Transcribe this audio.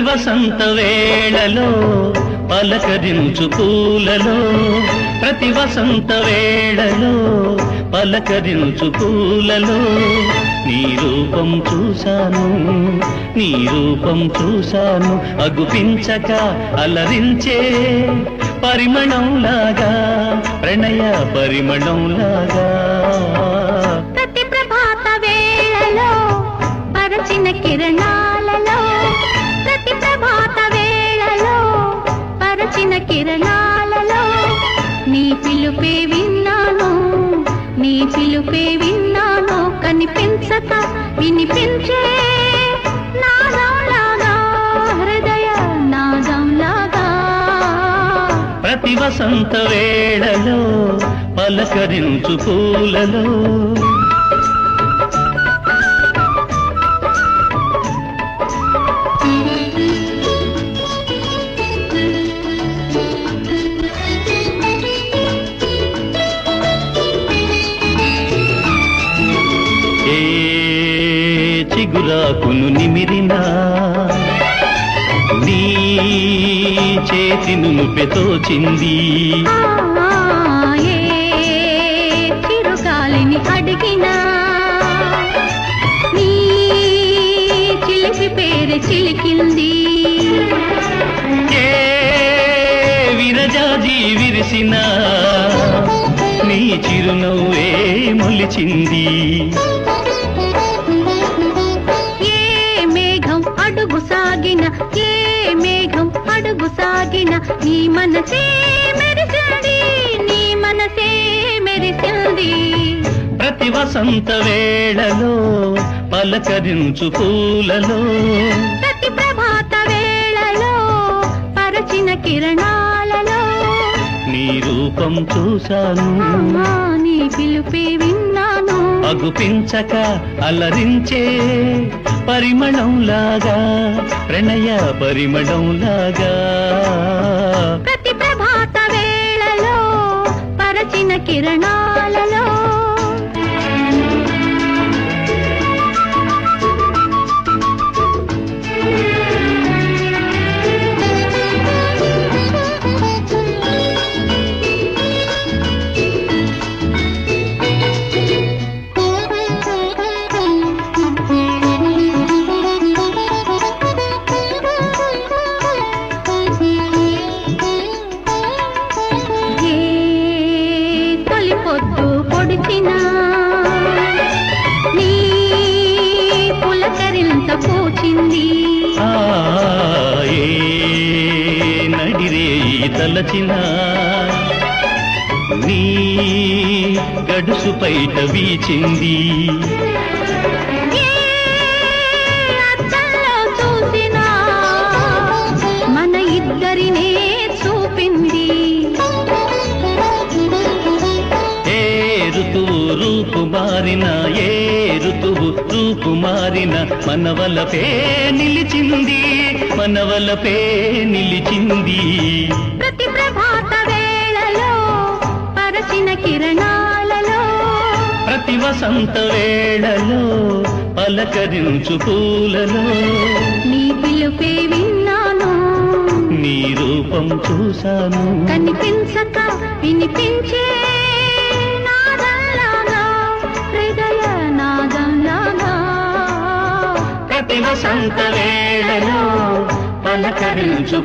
వసంత వేళలో పలకరించు పూలలో. ప్రతి వసంత వేళలో పలకరించు పూలలో. నీ రూపం చూశాను నీ రూపం చూశాను. అగుపించక అలరించే పరిమళంలాగా ప్రణయ పరిమళంలాగా. ప్రతి ప్రభాత వేళలో పరచిన కిరణా నీ పిలుపే విన్నాను నీ పిలుపే విన్నాను కనిపించక వినిపించే హృదయ ప్రతి వసంత వేళలో పలకరించు పూలలో చిగురాకును నిమిరినా. నీ చేతి నునుపెతో చింది చిరుగాలిని అడిగినా. నీ చిలిపి పేరు చిలికింది. విరజాజి విరిసిన. నీ చిరునవ్వే మొలిచింది. ఏ మేఘం అడుగు సాగిన నీ మనసే మెరిసింది నీ మనసే మెరిసింది. ప్రతి వసంత వేళలో పలకరించు పూలలో ప్రతి ప్రభాత వేళలో పరచిన కిరణాలలో. నీ రూపం చూశాను. నీ పిలుపే విన్నాను అగుపించక అలరించే పరిమళంలాగా ప్రణయ పరిమళంలాగా. ప్రతి ప్రభాత వేళలో పరచిన కిరణా పూచింది ఆ, ఏ నడిరే తలచిన. నీ గడుసు పైట వీచింది మన ఇద్దరినే చూపింది. ఏ ఋతువు రూపు మారిన ఏ రూపు మారిన మనవలపే నిలిచింది మనవలపే నిలిచింది. ప్రతి ప్రభాత వేళలో పరచిన కిరణాలలో. ప్రతి వసంత వేళలో పలకరించు పూలలో. నీ పిలుపే విన్నాను. నీ రూపం చూశాను. కనిపించక వినిపించే ప్రతి వసంత పలకరించు